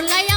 বলাই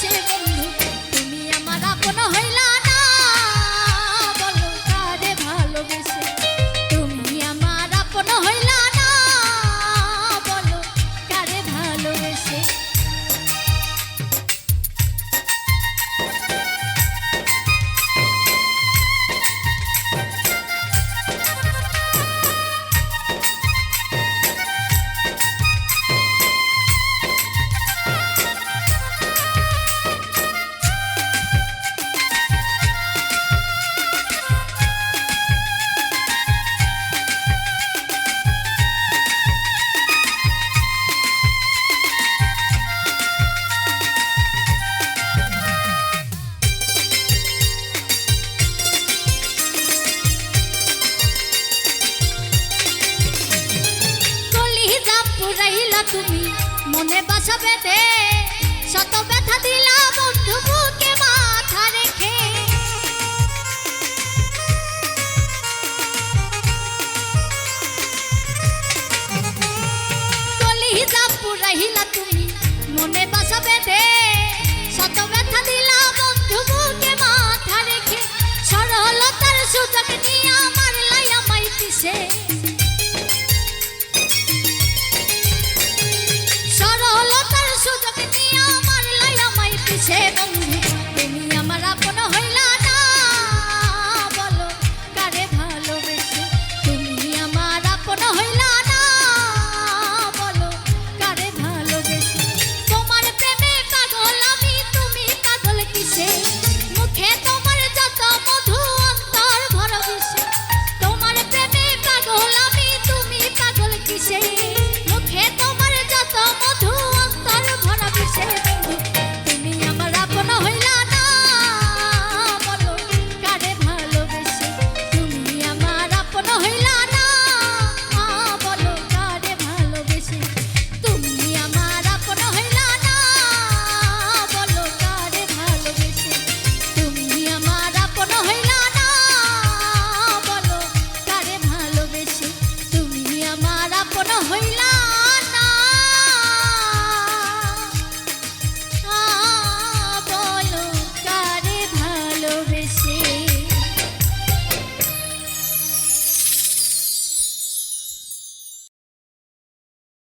से তুমি মনে বাসা বেঁধে শত ব্যথা দিলাম।